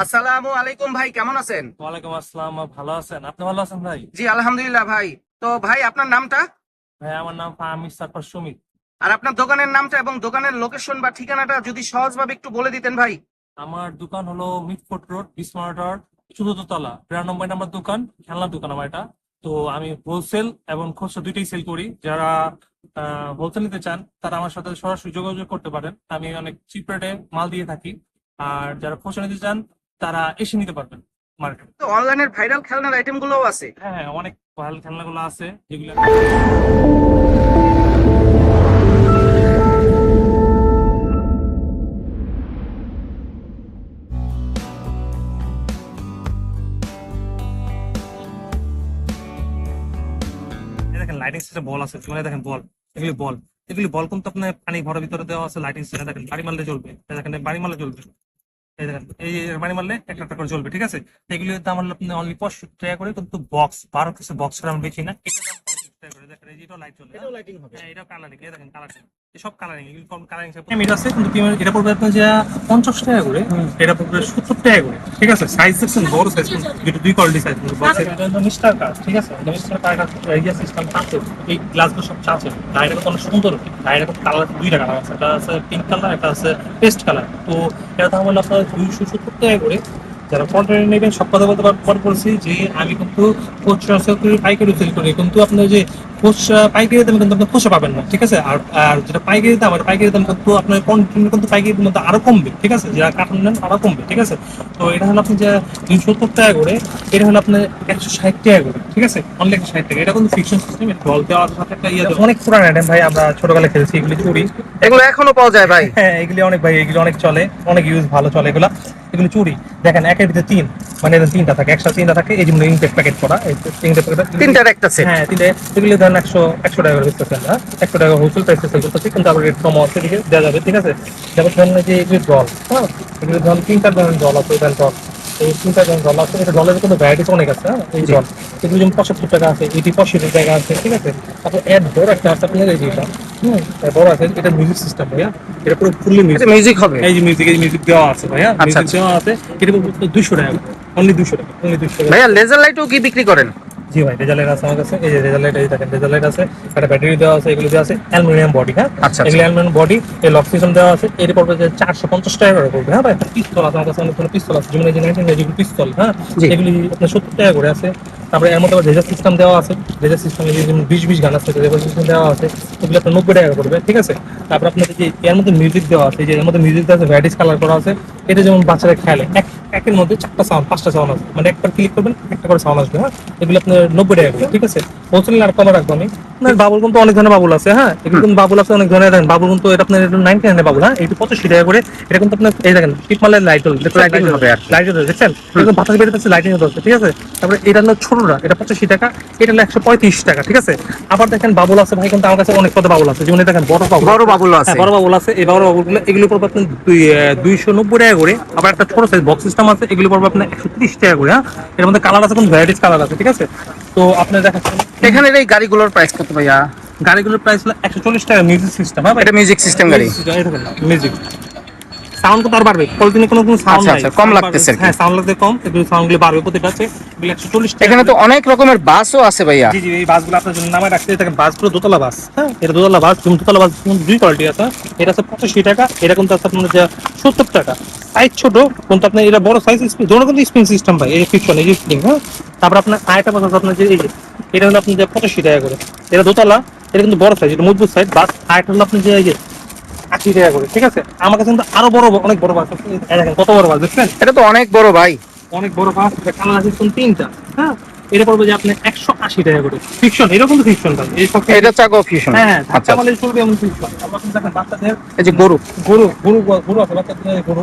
আসসালামু আলাইকুম ভাই কেমন আছেন? ওয়ালাইকুম আসসালাম ভালো আছেন? আপনি ভালো আছেন ভাই? জি আলহামদুলিল্লাহ ভাই। তো ভাই আপনার নামটা? ভাই আমার নাম ফাহামিদ সাফার সুমিত। আর আপনার দোকানের নামটা এবং দোকানের লোকেশন বা ঠিকানাটা যদি সহজভাবে একটু বলে দিতেন ভাই। আমার দোকান হলো মিটফোর্ট রোড বিসমার্ট রোড চতুর্থ তলা বিরানব্বই নম্বর দোকান খেলনার দোকান আমার এটা। তো আমি হোলসেল এবং খুচরা দুইটাই সেল করি। যারা হোলসেল নিতে চান তারা আমার সাথে সরাসরি যোগাযোগ করতে পারেন। আমি অনেক চিপ রেটে মাল দিয়ে থাকি। আর যারা খুচরা নিতে চান তারা এসে নিতে পারবেন মার্কেটে তো অনলাইনের ভাইরাল খেলনার আইটেম গুলোও আছে? হ্যাঁ হ্যাঁ অনেক ভালো খেলনাগুলো আছে যেগুলো দেখেন লাইটিং সিস্টেম বল আছে মানে দেখেন বল এগুলি বল এগুলি বল কিন্তু আপনার পানি ঘরের ভিতরে দেওয়া আছে লাইটিং সিস্টেম দেখেন বাড়ি মারলে চলবে দেখেন বাড়ি মারলে চলবে এই দেখেন এই এই মারলে একটা একটা করে চলবে ঠিক আছে? এগুলির দাম হলো আপনি অনলি পঁয়ষট্টি টাকা করে কিন্তু বক্স বারো কিছু বক্স আমরা বেশি না। এটা দাম 65 টাকা করে দেখেন এই যে লাইট চলে হ্যাঁ এটাও কালারিং এই দেখেন কালারিং সুন্দর কালার আছে। একটা আছে পিঙ্ক কালার একটা আছে পেস্ট কালার তো এটা আপনার দুইশো সত্তর টাকা করে। যারা নেবেন, সব কথা বলতে পর যে, আমি কিন্তু করি। কিন্তু আপনার যে খুচরা পাইকারি দামে কিন্তু আপনি খুচরা পাবেন না ঠিক আছে? আর আর যেটা পাইকারি দাম আর পাইকারি দাম কিন্তু আপনার কন্টেন্ট কিন্তু পাইকারি মধ্যে আরও কমবে ঠিক আছে? যারা কার্টুন নেন আরও কমবে ঠিক আছে? তো এটা হলো আপনি যে সত্তর টাকা করে এটা হলো আপনার একশো ষাট টাকা করে ঠিক আছে? অনলি একশো ষাট টাকা। এটা কিন্তু ফিকশন সিস্টেম জল দেওয়ার সাথে একটা ইয়ে অনেক পুরান আইটেম ভাই আমরা ছোটবেলায় খেলেছি এগুলি চুরি। এগুলো এখনও পাওয়া যায় ভাই। হ্যাঁ এগুলি অনেক ভাই এগুলি অনেক চলে অনেক ইউজ ভালো চলে এগুলা। এগুলো চুরি। দেখেন একের ভিতরে তিন। মানে তিনটা থাকে একশো তিনটা থাকে এই যেমন ইনটেক প্যাকেট করা এই ইনটেক প্যাকেট তিনটার একটা সেট হ্যাঁ তিনটে। এগুলি ধরেন একশো একশো টাকা করে না একশো টাকা হোলসেল প্রাইসে সেল করতেছি কিন্তু আবার রেট কম আছে দিকে দেওয়া যাবে ঠিক আছে? যেমন ধরেন এই যে এগুলি জল হ্যাঁ? এগুলি ধরেন তিন চার ধরনের জল আছে এখানে জল। এই তিন চার ধরনের জল আছে এটা জলের কোনো ভ্যারাইটিস অনেক আছে হ্যাঁ? এই জল। এগুলো যেমন পঁচাত্তর টাকা আছে এটি পঁয়ষট্টি টাকা আছে ঠিক আছে? তারপর এড বড় একটা আছে আপনার এই যেটা হুম বড় আছে এটা মিউজিক সিস্টেম ভাইয়া। এটা পুরো ফুললি মিউজিক মিউজিক হবে। এই যে মিউজিক এই মিউজিক দেওয়া আছে ভাইয়া আচ্ছা, মিউজিক দেওয়া আছে এটা দুশো টাকা। অনলি দুশো টাকা অনলি দুশো টাকা। ভাইয়া লেজার লাইটও কি বিক্রি করেন? জি ভাই রেজাল্ট আছে আমার কাছে। এই যে রেজাল্ট এই দেখেন রেজাল্ট আছে। একটা ব্যাটারি দেওয়া আছে এগুলো দেওয়া আছে অ্যালুমিনিয়াম বডি হ্যাঁ? আচ্ছা, আচ্ছা। এগুলো অ্যালুমিনিয়াম বডি এই লক সিস্টেম দেওয়া আছে এর পড়বে যে চারশো পঞ্চাশ টাকা করে পড়বে হ্যাঁ ভাই? পিস্তল আছে আমার কাছে অনেক ধরনের পিস্তল আছে যেমন এই যে নাইনটিন পিস্তল হ্যাঁ? এগুলি আপনার সত্তর টাকা করে আছে। তারপরে এর মধ্যে আবার রেজার সিস্টেম দেওয়া আছে। রেজার সিস্টেমে যেমন বিশ বিশ গান আছে রেজার সিস্টেম দেওয়া আছে। ওগুলো আপনার নব্বই টাকা করবে ঠিক আছে? তারপর আপনাদের যে এর মধ্যে মিউজিক দেওয়া আছে, যে এর মধ্যে মিউজিক দেওয়া আছে ভ্যারাইটিস কালার করা আছে, এটা যেমন বাচ্চারা খেলে, এক একের মধ্যে চারটা সাউন্ড পাঁচটা সাউন্ড আছে মানে একবার ক্লিক করবেন একটা করে সাউন্ড আসবে হ্যাঁ? এগুলো আপনার নব্বই টাকা করে, ঠিক আছে? হোলসেল আর কমে রাখব আমি। আপনার বাবুল কিন্তু অনেক ধরনের বাবুল আছে হ্যাঁ? এগুলো কিন্তু বাবুল আছে অনেক ধরনের। দেখেন বাবুল কিন্তু এটা আপনার নাইনটি নাইনের বাবুল হ্যাঁ? এটি পঁচাশি টাকা করে এটা কিন্তু আপনার এই দেখেন টিপ লাইট Lighting হবে আর কি। দেখছেন? একদম বাতাস বেরোতে লাইটিং হচ্ছে ঠিক আছে? তারপরে এটা হলো ছোটটা এটা পঁচাশি টাকা এটা হলো একশো পঁয়ত্রিশ টাকা ঠিক আছে? আবার দেখেন বাবুল আছে ভাই কিন্তু আমার কাছে অনেক কত বাবুল আছে। যেমন দেখেন বড় বাবুল। বড় বাবুল আছে। হ্যাঁ, বড় বাবুল আছে এই বড় বাবুল এগুলো পড়বে আপনার দুই দুইশো নব্বই টাকা করে আবার একটা ছোট সাইজ বক্স সিস্টেম আছে এগুলো পড়বে আপনার একশো ত্রিশ টাকা করে হ্যাঁ? এর মধ্যে কালার আছে কোন ভ্যারাইটিস কালার আছে ঠিক আছে? তো আপনার দেখাচ্ছেন এখানে এই গাড়িগুলোর প্রাইস কত ভাইয়া? গাড়িগুলোর প্রাইস হলো একশো চল্লিশ টাকা মিউজিক সিস্টেম হ্যাঁ এটা মিউজিক সিস্টেম গাড়ি। মিউজিক সাউন্ড তো তার বাড়বে। পলিথিনে কোনো কোনো সাউন্ড আচ্ছা, নাই। আচ্ছা, কম লাগতেছে হ্যাঁ সাউন্ড লাগতে কম। এগুলো সাউন্ডগুলো বাড়বে প্রতিটা আছে এখানে তো অনেক রকমের বাসও আছে ভাইয়া। জি জি এই বাসগুলো আপনার জন্য নামে রাখতে দেখেন বাসগুলো দোতলা বাস হ্যাঁ? এটা দোতলা বাস যেমন দোতলা বাস দুই কোয়ালিটি আছে। এটা আছে পঁচাশি টাকা এটা কিন্তু আছে আপনার যে সত্তর টাকা। সাইজ ছোট কিন্তু আপনার এটা বড় সাইজ স্প্রিং ধরুন কিন্তু স্প্রিং সিস্টেম ভাই এই ফিকশন এই যে স্প্রিং হ্যাঁ? তারপর আপনার আরেকটা বাস আছে আপনার যে এই যে এটা হলো আপনার যে পঁচাশি টাকা করে। এটা দোতলা এটা কিন্তু বড় সাইজ এটা মজবুত সাইজ বাস আরেকটা হলো আপনার যে এই যে আশি টাকা করে ঠিক আছে? আমার কাছে কিন্তু আরও বড় অনেক বড় বাস দেখেন কত বড় বাস দেখছেন এটা তো অনেক বড় ভাই। অনেক বড় বাস কালার আছে তিনটা হ্যাঁ? এটা পড়বে যে আপনি একশো আশি টাকা করে। ফিকশন এরকম তো ফিকশন এটা চাকো ফিউশন হ্যাঁ আচ্ছা ধাক্কা চলবে এমন ফিকশন বাচ্চাদের এই যে গরু। গরু গরু গরু আছে বাচ্চাদের গরু।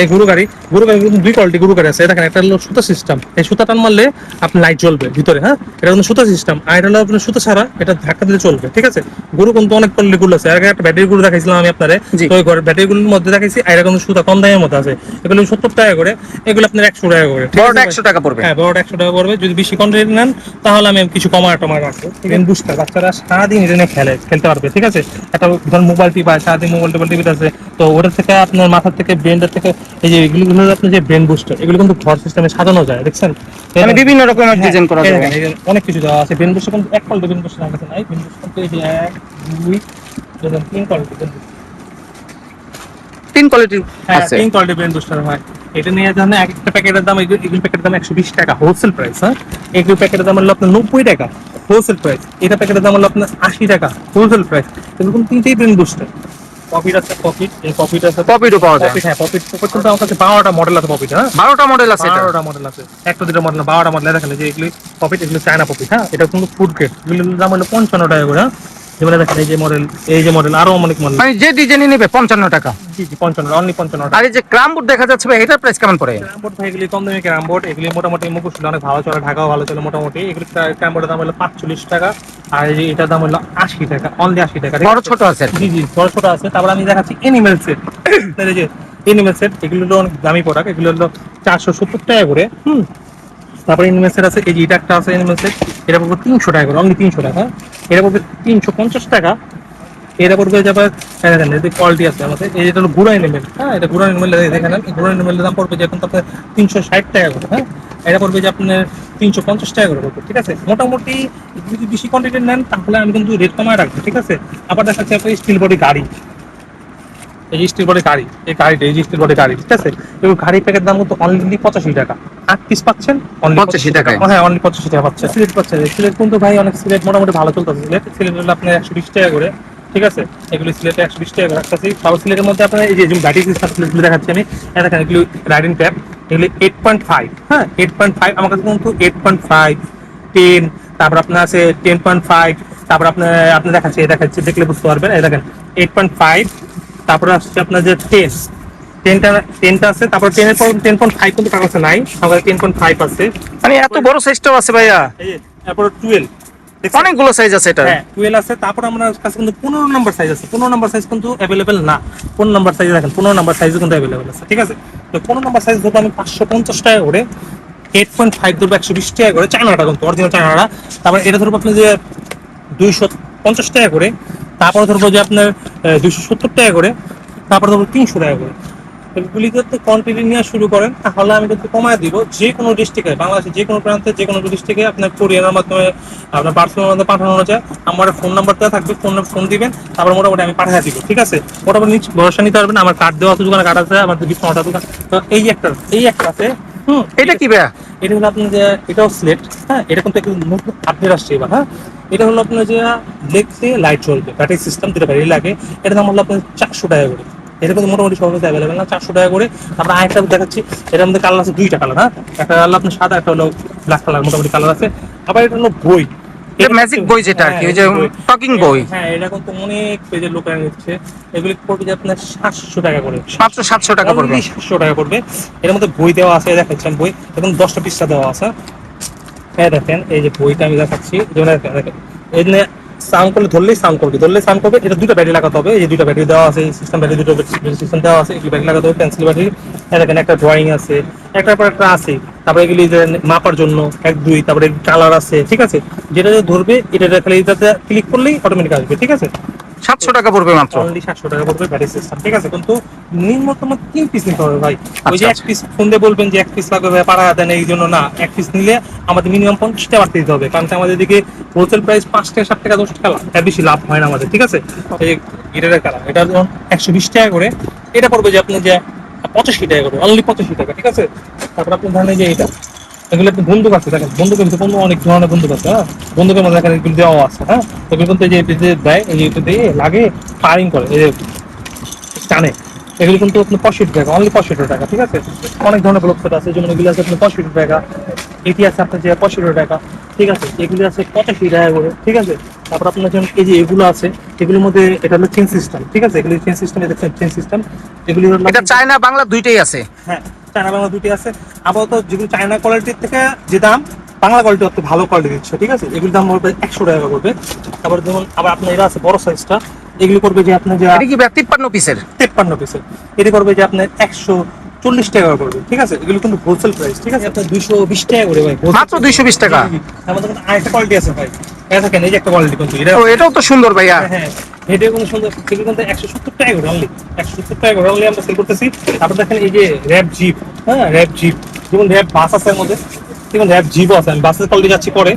এই গরু গাড়ি গরু গাড়ি কিন্তু দুই কোয়ালিটি গরু গাড়ি আছে। দেখেন একটা হলো সুতা সিস্টেম এই সুতা টান মারলে আপনি লাইট জ্বলবে ভিতরে হ্যাঁ? এটা কিন্তু সুতা সিস্টেম আর এটা হলো আপনার সুতা ছাড়া এটা ধাক্কা দিলে চলবে ঠিক আছে? গরু কিন্তু অনেক কোয়ালিটি গুলো আছে। আগে একটা ব্যাটারি গরু দেখাইছিলাম আমি আপনারে। তো ওই ব্যাটারি গুলোর মধ্যে দেখাইছি আর এটা কিন্তু সুতা কম দামের মধ্যে আছে। এগুলো সত্তর টাকা করে এগুলো আপনার একশো টাকা করে বড়টা একশো টাকা পড়বে। হ্যাঁ বড়টা একশো টাকা পড়বে। যদি বেশি কোয়ান্টিটি নেন তাহলে আমি কিছু কমায় টমায় রাখব। বুস্টার বাচ্চারা সারাদিন এটা নিয়ে খেলে খেলতে পারবে ঠিক আছে? একটা ধর মোবাইল টিপা সারাদিন মোবাইল টোবাইল টিভিতে আছে। তো ওটা থেকে আপনার মাথার থেকে ব্রেনটার থেকে এই যে এগুলো হলো আপনার যে ব্রেন বুস্টার এগুলো কিন্তু ঘর সিস্টেমে সাজানো যায় দেখছেন? মানে বিভিন্ন রকমের হ্যাঁ, ডিজাইন করা এই যাবে দেখেন, এই যে অনেক কিছু দেওয়া আছে। ব্রেন বুস্টার কিন্তু এক কোয়ালিটি ব্রেন বুস্টার আমার কাছে নাই। ব্রেন বুস্টার কিন্তু এই যে এক দুই দেখেন, তিন কোয়ালিটি ব্রেন তিন কোয়ালিটির হ্যাঁ আছে। তিন কোয়ালিটি ব্রেন বুস্টার হয়। এটা নিয়ে জানেন এক একটা প্যাকেটের দাম এগুলো প্যাকেটের দাম একশো বিশ টাকা হোলসেল প্রাইস হ্যাঁ? এগুলো প্যাকেটের দাম হলো আপনার নব্বই টাকা হোলসেল প্রাইস এটা প্যাকেটের দাম হলো আপনার আশি টাকা হোলসেল প্রাইস এরকম তিনটেই ব্রেন বুস্টার পপিট আছে পপিট এই পপিট আছে। পপিটও পাওয়া যায়। পপিট হ্যাঁ পপিট পপিট আমার কাছে বারোটা মডেল আছে পপিট হ্যাঁ? বারোটা মডেল আছে এটা? বারোটা মডেল আছে। একটা দুটো মডেল বারোটা মডেল দেখেন যে এগুলি পপিট এগুলো চায়না পপিট হ্যাঁ? এটা কিন্তু ফুড গ্রেড দাম হলো পঞ্চান্ন টাকা করে হ্যাঁ? যেমন দেখেন এই যে মডেল এই যে মডেল আরও অনেক মডেল মানে যে ডিজাইনই নেবে পঞ্চান্ন টাকা। জি জি পঞ্চান্ন অনলি পঞ্চান্ন টাকা। আর এই যে ক্রাম বোর্ড দেখা যাচ্ছে ভাই এটার প্রাইস কেমন পড়ে? ক্যারাম বোর্ড ভাই এগুলি কম দামি বোর্ড এগুলি মোটামুটি মুখোশ অনেক ভালো চলে ঢাকাও ভালো চলে মোটামুটি। এগুলি ক্যারাম বোর্ডের দাম হলো পাঁচচল্লিশ টাকা আর এই এটার দাম হলো আশি টাকা অনলি আশি টাকা ঠিক বড়? ছোট আছে। জি জি বড় ছোট আছে। তারপর আমি দেখাচ্ছি এনিমেল সেট এই যে এনিমেল সেট এগুলো অনেক দামি প্রোডাক্ট এগুলো হলো চারশো সত্তর টাকা করে হুম তারপরে এনিমেল সেট আছে, এই যে এটা একটা আছে এনিমেল সেট এটা পড়বে তিনশো টাকা করে অনলি তিনশো টাকা। এটা পড়বে তিনশো পঞ্চাশ টাকা। এটা পড়বে যাবে দেখেন এতে কোয়ালিটি আছে আমাদের, এই যেটা হলো গুড়া এনিমেল হ্যাঁ এটা গুড়া এনিমেল এই গুড়া এনিমেলের দাম পড়বে যে এখন তো আপনার তিনশো ষাট টাকা করে হ্যাঁ। এটা পড়বে যে আপনার তিনশো পঞ্চাশ টাকা করে পড়বে, ঠিক আছে? মোটামুটি যদি বেশি কোয়ান্টিটির নেন, তাহলে আমি কিন্তু রেট কমায় রাখব, ঠিক আছে? আবার দেখাচ্ছি আপনার স্টিল বডি গাড়ি। এই যে স্টিল বডি গাড়ি এই গাড়িটা এই যে স্টিল বডি গাড়ি ঠিক আছে? এই গাড়ি প্যাকের দাম কিন্তু অনলি পঁচাশি টাকা। আট পিস পাচ্ছেন only 85 টাকায়। হ্যাঁ অনলি পঁচাশি টাকা পাচ্ছেন। সিলেট পাচ্ছেন সিলেট কিন্তু ভাই অনেক সিলেট মোটামুটি ভালো চলতেছে। সিলেট সিলেট হলো আপনার একশো বিশ টাকা করে ঠিক আছে? এগুলো সিলেটে একশো বিশ টাকা করে রাখতেছি। তাও সিলেটের মধ্যে আপনার এই যে ব্যাটারি সিস্টেম সিলেটগুলো দেখাচ্ছি আমি। দেখেন এগুলো রাইডিং ট্যাপ এগুলো এইট পয়েন্ট ফাইভ হ্যাঁ? এইট পয়েন্ট ফাইভ আমার কাছে কিন্তু এইট পয়েন্ট ফাইভ টেন তারপর আপনার আছে টেন পয়েন্ট ফাইভ তারপর আপনার আপনি দেখাচ্ছি দেখাচ্ছি দেখলে বুঝতে পারবেন। এই দেখেন এইট পয়েন্ট ফাইভ তারপরে আসছে আপনার যে টেন টেনটা টেনটা আছে তারপর টেনের পর টেন পয়েন্ট ফাইভ কিন্তু কাগজে নাই আমার টেন পয়েন্ট ফাইভ আছে। মানে এত বড় সাইজটাও আছে ভাইয়া। তারপর টুয়েলভ অনেকগুলো সাইজ আছে এটা। হ্যাঁ টুয়েলভ আছে তারপর আমার কাছে কিন্তু পনেরো নম্বর সাইজ আছে। পনেরো নম্বর সাইজ কিন্তু অ্যাভেলেবেল না। পনেরো নম্বর সাইজ দেখেন পনেরো নম্বর সাইজও কিন্তু অ্যাভেলেবেল আছে ঠিক আছে? তো পনেরো নম্বর সাইজ ধরবো আমি পাঁচশো পঞ্চাশ টাকা করে। এইট পয়েন্ট ফাইভ ধরবো একশো বিশ টাকা করে চায়নাটা কিন্তু অরিজিনাল চায়নাটা। তারপর এটা ধরবো আপনি যে দুইশো পঞ্চাশ টাকা করে। তারপর ধরবো যে আপনার দুশো সত্তর টাকা করে, তারপর ধরবো তিনশো টাকা করে। এগুলি যদি কোয়ান্টিটি নেওয়া শুরু করেন, তাহলে আমি কিন্তু কমায় দিব যে কোনো ডিস্ট্রিক্টে বাংলাদেশের যে কোনো প্রান্তে, যে কোনো ডিস্ট্রিক্টে আপনার কোরিয়ানের মাধ্যমে, আপনার পার্সোনাল মাধ্যমে পাঠানো যায়। আমার ফোন নাম্বার দেওয়া থাকবে ফোন ফোন দিবেন, তারপর মোটামুটি আমি পাঠিয়ে দিব, ঠিক আছে? মোটামুটি ভরসা নিতে পারবেন, আমার কার্ড দেওয়া আছে, দোকানে কার্ড আছে, আমার দুটি ছটা দোকান। তো এই একটা এই একটা আছে হুম এটা কি ভাইয়া? এটা হলো আপনার যে এটাও স্লেট হ্যাঁ এটা কিন্তু একটু আপডেট আসছে এবার হ্যাঁ। এটা হলো আপনার যে লেগসে লাইট চলবে ব্যাটারি সিস্টেম যেটা ব্যাটারি লাগে এটা দাম হলো আপনার চারশো টাকা করে। এটা কিন্তু মোটামুটি সব মধ্যে অ্যাভেলেবেল না চারশো টাকা করে। আমরা আরেকটা দেখাচ্ছি এটার মধ্যে কালার আছে দুইটা কালার হ্যাঁ। একটা হলো আপনার সাদা একটা হলো ব্ল্যাক কালার মোটামুটি কালার আছে। আবার এটা হলো বই magic বই যেটা আর কি, ওই যে talking বই। হ্যাঁ এটা কিন্তু অনেক পেজের লোক নিচ্ছে এগুলি পড়বে আপনার সাতশো টাকা করে। মাত্র সাতশো টাকা পড়বে। সাতশো টাকা পড়বে। এর মধ্যে বই দেওয়া আছে দেখাচ্ছেন বই এবং দশটা পৃষ্ঠা দেওয়া আছে। হ্যাঁ দেখেন এই যে বইটা আমি দেখাচ্ছি। যেমন দেখেন দেখেন। এখানে সাউন্ড করলে ধরলেই সাউন্ড করবে। ধরলেই সাউন্ড করবে এটা দুটো ব্যাটারি লাগাতে হবে। এই যে দুটো ব্যাটারি দেওয়া আছে সিস্টেম ব্যাটারি দুটো সিস্টেম দেওয়া আছে এগুলি ব্যাটারি লাগাতে হবে পেন্সিল ব্যাটারি হ্যাঁ দেখেন একটা ড্রয়িং আছে। একটার পর একটা আছে। তারপরে এগুলি মাপার জন্য এক দুই তারপরে কালার আছে ঠিক আছে? যেটা ধরবে এটা খালি এটাতে ক্লিক করলেই অটোমেটিক আসবে ঠিক আছে? সাতশো টাকা পড়বে মাত্র। অনলি সাতশো টাকা পড়বে ব্যাটারি সিস্টেম ঠিক আছে? কিন্তু নিম্নতম তিন পিস নিতে হবে ভাই। ওই যে আচ্ছা, এক পিস ফোন দিয়ে বলবেন যে এক পিস লাগবে পাড়া দেন এই জন্য না এক পিস নিলে আমাদের মিনিমাম পঞ্চাশ টাকা বাড়তে দিতে হবে। কারণ আমাদের দিকে হোলসেল প্রাইস পাঁচ টাকা সাত টাকা দশ টাকা এর বেশি লাভ হয় না আমাদের ঠিক আছে? এই এটার কালার এটা একশো বিশ টাকা করে। এটা পড়বে যে আপনি যে পঁচাশি টাকা করে অনলি পঁচাশি টাকা, ঠিক আছে? তারপর আপনি ধরেন যে এটা, এগুলো আপনি বন্দুক আছে, দেখেন, বন্দুকের ভিতরে বন্ধু অনেক ধরনের বন্দুক আছে হ্যাঁ? বন্দুকের মধ্যে দেখেন এগুলো দেওয়া আছে হ্যাঁ? এগুলো কিন্তু এই যে দেয়, এই যে দিয়ে লাগে ফায়ারিং করে, এই যে টানে। এগুলো কিন্তু আপনার পঁয়ষট্টি টাকা অনলি পঁয়ষট্টি টাকা, ঠিক আছে? অনেক ধরনের ব্লক আছে, যেমন এগুলো আছে আপনার পঁয়ষট্টি টাকা। এটি আছে আপনার যে পঁয়ষট্টি টাকা ঠিক আছে? এগুলি আছে পঁচাশি টাকা করে ঠিক আছে? তারপর আপনার যেমন এই যে এগুলো আছে এগুলোর মধ্যে এটা হলো চেন সিস্টেম ঠিক আছে? এগুলি চেন সিস্টেম দেখছেন চেন সিস্টেম এগুলি হলো এটা চায়না বাংলা দুইটাই আছে। হ্যাঁ চায়না বাংলা দুটি আছে। আপাতত যেগুলো চায়না কোয়ালিটির থেকে যে দাম বাংলা কোয়ালিটি অত ভালো কোয়ালিটি দিচ্ছে ঠিক আছে? এগুলোর দাম পড়বে একশো টাকা করবে তারপর যেমন আবার আপনার এটা আছে বড় সাইজটা এগুলো করবে যে আপনার যে তিপ্পান্ন পিসের তেপ্পান্ন পিসের এটি করবে যে আপনার একশো চল্লিশ টাকা পড়বে ঠিক আছে? এগুলো কিন্তু হোলসেল প্রাইস ঠিক আছে? আপনার দুইশো বিশ টাকা করে ভাই মাত্র দুইশো বিশ টাকা। আমাদের কিন্তু আরেকটা কোয়ালিটি আছে ভাই। এটা থাকেন এই যে একটা কোয়ালিটি কিন্তু এটা এটাও তো সুন্দর ভাইয়া। হ্যাঁ হেডে কোনো সুন্দর। সেগুলো কিন্তু একশো সত্তর টাকা করে অনলি একশো সত্তর টাকা করে অনলি আমরা সেল করতেছি। তারপর দেখেন এই যে র্যাপ জিপ হ্যাঁ র্যাপ জিপ যেমন র্যাপ বাস আছে দেখুন র্যাপ জিপও আছে। আমি বাসের কোয়ালিটি যাচ্ছি পরে।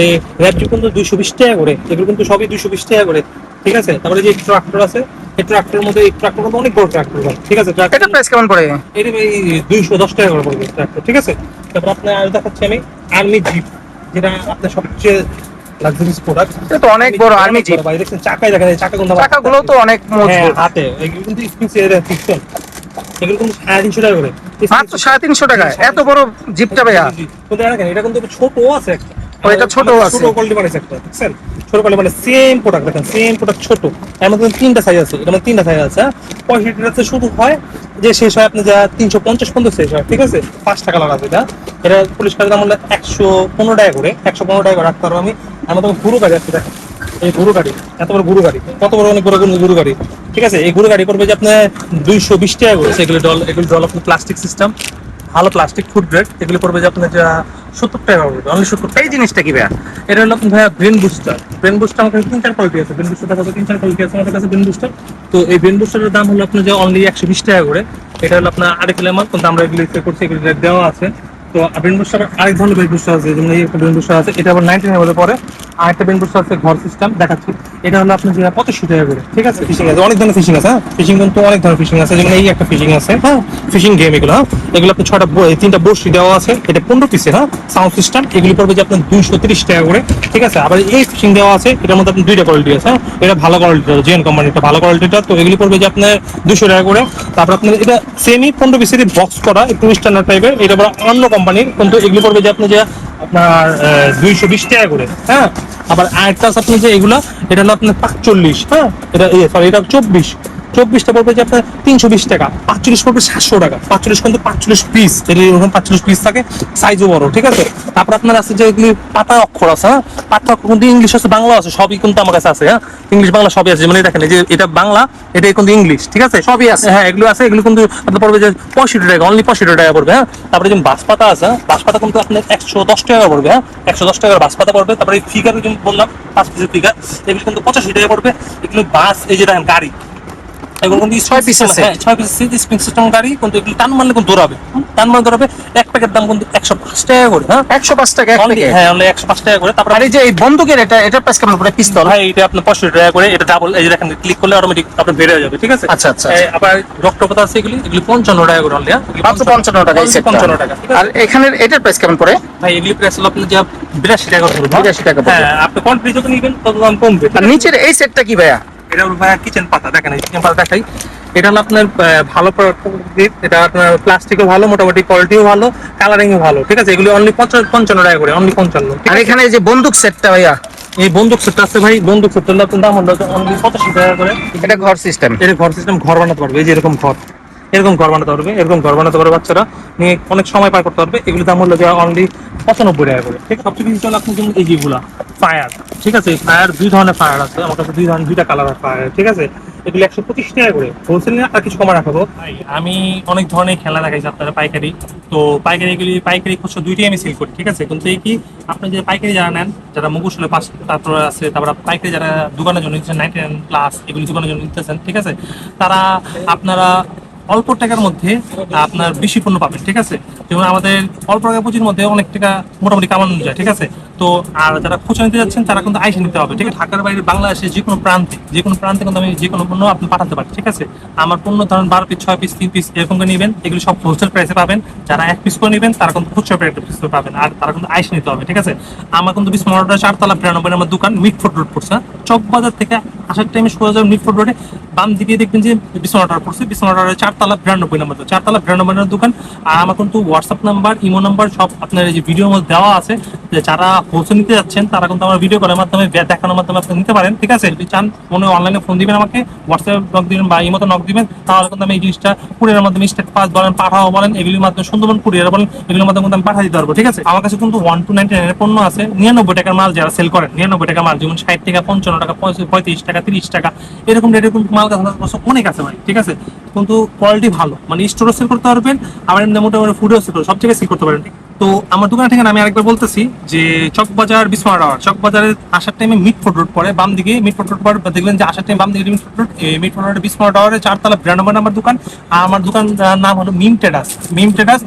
এই র্যাপ জিপ কিন্তু দুইশো বিশ টাকা করে। এগুলো কিন্তু সবই দুইশো বিশ টাকা করে ঠিক আছে? তারপরে যে ট্রাক্টর আছে এই ট্রাক্টরের মধ্যে এই ট্রাক্টর কিন্তু অনেক বড় ট্রাক্টর ঠিক আছে? এটা প্রাইস কেমন পড়ে? এটা এই দুইশো দশ টাকা করে পড়বে ট্রাক্টর ঠিক আছে? তারপর আপনার আর দেখাচ্ছি আমি আর্মি জিপ যেটা আপনার সবচেয়ে লাক্সারিয়াস প্রোডাক্ট এটা তো অনেক বড় আর্মি জিপ ভাই দেখছেন চাকাই দেখা যায় চাকা কিন্তু চাকাগুলো তো অনেক হ্যাঁ মজবুত হাতে। এগুলো কিন্তু স্প্রিং ফিকশন এগুলো কিন্তু সাড়ে তিনশো টাকা করে। মাত্র সাড়ে তিনশো টাকায়। এত বড় জিপটা ভাইয়া? এটা দেখেন এটা কিন্তু ছোট আছে একটা। এটা ছোটও আছে। ছোট কোয়ালিটি বানাইছে একটা দেখছেন? ছোট কোয়ালিটি মানে সেম প্রোডাক্ট দেখেন সেম প্রোডাক্ট ছোট। এর তিনটা সাইজ আছে এটা মধ্যে তিনটা সাইজ আছে হ্যাঁ? পঁয়ষট্টিটাতে শুরু হয় যে শেষ হয় আপনি যা তিনশো পঞ্চাশ পর্যন্ত শেষ হয়, ঠিক আছে? পাঁচ টাকা লাগাবে এটা এটা পুলিশ কাজের দাম হলো একশো পনেরো টাকা করে, একশো পনেরো টাকা করে রাখতে পারব আমি। আমার তো গুরু গাড়ি আছে, দেখেন। এই গুরু গাড়ি, এত বড় গুরু গাড়ি। কত বড় অনেক বড় গুরু গাড়ি। ঠিক আছে? এই গুরু গাড়ি করবে যে আপনার দুইশো বিশ টাকা করে। এগুলো ডল এগুলো ডল আপনার প্লাস্টিক সিস্টেম ভালো প্লাস্টিক ফুড গ্রেড এগুলো পড়বে যে আপনার যা সত্তর টাকা পড়বে অনলি সত্তর এই জিনিসটা কি ভাইয়া? এটা হলো আপনার ভাইয়া ব্রেন বুস্টার ব্রেন বুস্টার আমার কাছে তিন চার কোয়ালিটি আছে। ব্রেন বুস্টার কত তিন চার কোয়ালিটি আছে আমার কাছে ব্রেন বুস্টার তো এই ব্রেন বুস্টারের দাম হলো আপনার যে অনলি একশো বিশ টাকা করে। এটা হলো আপনার আরেক লেমার কিন্তু আমরা এগুলো করছি এগুলো দেওয়া আছে। তো ব্রেন বুস্টার আরেক ধরনের ব্রেন বুস্টার আছে যেমন এই একটা ব্রেন বুস্টার আছে এটা আবার নাইনটি নাইন পরে আর একটা ব্রেন বুস্টার আছে ঘর সিস্টেম দেখাচ্ছি। এটা হলো আপনার যে পঁচিশশো টাকা করে ঠিক আছে? ফিশিং আছে অনেক ধরনের ফিশিং আছে হ্যাঁ? ফিশিং কিন্তু অনেক ধরনের ফিশিং আছে যেমন এই একটা ফিশিং আছে হ্যাঁ? ফিশিং গেম এগুলো হ্যাঁ? এগুলো আপনি ছটা তিনটা বসি দেওয়া আছে এটা পনেরো পিসে হ্যাঁ? সাউন্ড সিস্টেম এগুলি পড়বে যে আপনার দুইশো তিরিশ টাকা করে ঠিক আছে? আবার এই ফিশিং দেওয়া আছে এটার মধ্যে আপনার দুইটা কোয়ালিটি আছে হ্যাঁ? এটা ভালো কোয়ালিটির জেন কোম্পানিটা ভালো কোয়ালিটিটা তো এগুলি পড়বে যে আপনার দুশো টাকা করে। তারপর আপনার এটা সেমি পনেরো পিসের বক্স করা একটু স্ট্যান্ডার্ড টাইপের এটা আবার অন্য কোম্পানির, কিন্তু এগুলি পড়বে যে আপনি যে আপনার দুইশো বিশ টাকা করে হ্যাঁ? আবার আরেকটা আছে আপনি যে এগুলো, এটা হলো আপনার পাঁচচল্লিশ হ্যাঁ? এটা সরি এটা চব্বিশ। চব্বিশটা পড়বে যে আপনার তিনশো বিশ টাকা পাঁচচল্লিশ পড়বে সাতশো টাকা পাঁচচল্লিশ কিন্তু পাঁচচল্লিশ পিস এরকম পাঁচচল্লিশ পিস থাকে সাইজও বড় ঠিক আছে? তারপর আপনার আছে যে এগুলি পাতা অক্ষর আছে হ্যাঁ? পাতা অক্ষর কিন্তু ইংলিশ আছে বাংলা আছে সবই কিন্তু আমার কাছে আছে হ্যাঁ? ইংলিশ বাংলা সবই আছে মানে দেখেন এই যে এটা বাংলা এটা কিন্তু ইংলিশ ঠিক আছে? সবই আছে। হ্যাঁ এগুলো আছে এগুলো কিন্তু আপনার পড়বে যে পঁয়ষট্টি টাকা অনলি পঁয়ষট্টি টাকা পড়বে হ্যাঁ? তারপরে যেমন বাস পাতা আছে হ্যাঁ? বাস পাতা কিন্তু আপনার একশো দশ টাকা পড়বে হ্যাঁ? একশো দশ টাকার বাস পাতা পড়বে তারপরে ফিগার যেমন বললাম পাঁচ পিসের ফিগার এগুলো কিন্তু পঁচাশি টাকা পড়বে এগুলো বাস এই যে দেখেন গাড়ি কিন্তু ছয় piece আছে। ছয় পিস স্প্রিং সিস্টেম গাড়ি কিন্তু এগুলো টান মারলে কিন্তু দৌড়াবে। টান মারলে দৌড়াবে এক দাম কিন্তু একশো পাঁচ টাকা করে হ্যাঁ? একশো পাঁচ টাকা। হ্যাঁ একশো পাঁচ টাকা করে। তারপরে যে এই বন্দুকের এটা এটার প্রাইস কেমন পিস্তল এটা আপনার পঁয়ষট্টি টাকা করে এটা ডাবল এই দেখেন ক্লিক করলে অটোমেটিক আপনার বেড়ে যাবে ঠিক আছে? আচ্ছা, আচ্ছা, আবার ডক্টর কথা আছে এগুলি এগুলি পঞ্চান্ন টাকা করে অনলি হ্যাঁ? মাত্র পঞ্চান্ন টাকা। পঞ্চান্ন টাকা আর এটার প্রাইস কেমন পড়ে? ভাই এগুলি প্রাইস হলো আপনার যা বিরাশি টাকা পড়বে, হ্যাঁ? 82 টাকা। হ্যাঁ আপনি কোয়ান্টিটি নিবেন তত দাম কমবে আর নিচের এই সেটটা কি ভাইয়া? এটা হলো ভাইয়া কিচেন পাতা দেখেন এই কিচেন পাতা দেখাই। এটা হলো আপনার ভালো প্রোডাক্ট এটা আপনার প্লাস্টিকও ভালো মোটামুটি কোয়ালিটিও ভালো কালারিংও ভালো ঠিক আছে? এগুলি অনলি পঞ্চান্ন টাকা করে অনলি পঞ্চান্ন আর এখানে যে বন্দুক সেটটা ভাইয়া? এই বন্দুক সেটটা আছে ভাই বন্দুক সেটটা হলো আপনার দাম হলো অনলি পঁচাশি টাকা করে। এটা ঘর সিস্টেম এটা ঘর সিস্টেম ঘর বানাতে পারবে এই যে এরকম ঘর। এরকম ঘর বানাতে পারবে, এরকম ঘর বানাতে পারবে বাচ্চারা। নিয়ে অনেক সময় পার করতে পারবে। এগুলো দাম হলো যে অনলি পঁচানব্বই টাকা করে। ঠিক সবচেয়ে বেশি চলে আপনার জন্য এই ফায়ার। ঠিক আছে? ফায়ার, দুই ধরনের ফায়ার আছে। আমার কাছে দুই ধরনের, দুইটা কালার ফায়ার ঠিক আছে? এগুলো একশো পঁচিশ টাকা করে। হোলসেল আর কিছু কমা রাখাবো। আমি অনেক ধরনের খেলা দেখাইছি আপনারা পাইকারি। তো পাইকারি এগুলি, পাইকারি খুচরো দুইটাই আমি সেল করি। ঠিক আছে? কিন্তু এই কি, আপনি যে পাইকারি যারা নেন, যারা মুগুসলে পাঁচ, তারপর আছে, তারপর পাইকারি যারা দোকানের জন্য নিচ্ছেন নাইনটি নাইন প্লাস এগুলি দোকানের জন্য নিতেছেন, ঠিক আছে? তারা আপনারা অল্প টাকার মধ্যে আপনার বেশি পণ্য পাবেন, ঠিক আছে? যেমন আমাদের অল্প টাকা পুঁজির মধ্যে অনেক টাকা মোটামুটি কামানো যায়, ঠিক আছে? তো, আর যারা খুচরা নিতে যাচ্ছেন, তারা কিন্তু আইসে নিতে হবে, ঠিক আছে? ঢাকার বাইরে বাংলাদেশের যে কোনো প্রান্তে, যে কোনো প্রান্তে কিন্তু আমি যে কোনো পণ্য আপনি পাঠাতে পারি ঠিক আছে? আমার পণ্য ধরেন বারো পিস, ছয় পিস, তিন পিস, এরকম করে নেবেন, এগুলো সব হোলসেল প্রাইসে পাবেন। যারা এক পিস করে নেবেন, তারা কিন্তু খুচরা প্রাইস পাবেন, আর তারা কিন্তু আইসে নিতে হবে, ঠিক আছে? আমার কিন্তু বিসমোড়া চারতলা বিরানব্বই নম্বর দোকান মিটফোর্ড রোড পড়ছে হ্যাঁ? চক বাজার থেকে আসার টাইমে সোজা যাবেন মিটফোর্ড রোডে বাম দিকে দেখবেন যে বিসমোড়া পড়ছে। বিসমোড়া চারতলা বিরানব্বই নম্বর। চারতলা বিরানব্বই নম্বর দোকান। আর আমার কিন্তু হোয়াটসঅ্যাপ নাম্বার ইমো নাম্বার সব আপনার এই যে ভিডিওর মধ্যে দেওয়া আছে। যে যারা হোলসেল নিতে যাচ্ছেন, তারা কিন্তু আমার ভিডিও করার মাধ্যমে দেখানোর মাধ্যমে আপনি নিতে পারেন। ঠিক আছে? যদি চান, মনে অনলাইনে ফোন দিবেন আমাকে হোয়াটসঅ্যাপ নক দিবেন বা ইমোতে নক দিবেন, তাহলে কিন্তু আমি এই জিনিসটা কুরিয়ারের মাধ্যমে স্টেট পাস বলেন পাঠাও বলেন, এগুলির মাধ্যমে সুন্দরবন কুরিয়ার বলেন, এগুলোর মাধ্যমে কিন্তু আমি পাঠিয়ে দিতে পারব। ঠিক আছে? আমার কাছে কিন্তু ওয়ান টু নাইনটি নাইনের পণ্য আছে। নিরানব্বই টাকার মাল যারা সেল করেন, নিরানব্বই টাকা মাল, যেমন ষাট টাকা, পঞ্চান্ন টাকা, পঁয়ত্রিশ টাকা তিরিশ টাকা। এরকম রেটের কিন্তু মাল কাছে অনেক আছে ভাই, ঠিক আছে? কিন্তু কোয়ালিটি ভালো। মানে স্টোরও সেল করতে পারবেন, আবার এমনি মোটামুটি ফুডও সেল সব জায়গায় সেল করতে পারেন তো আমার দোকানের ঠিকানা আমি আরেকবার বলতেছি যে চকবাজার বিসমার টাওয়ার চকবাজারের আসার টাইমে মিটফোর্ড রোড পরে বাম দিকে মিটফোর্ড রোড পরে দেখবেন যে আসার টাইম বাম দিকে মিট মিটফোর্ড রোড মিটফোর্ড রোড বিসমার টাওয়ারের চারতলা, বিরানব্বই নম্বর দোকান। আর আমার দোকান নাম হলো মিম টেডাস মিম টেডাস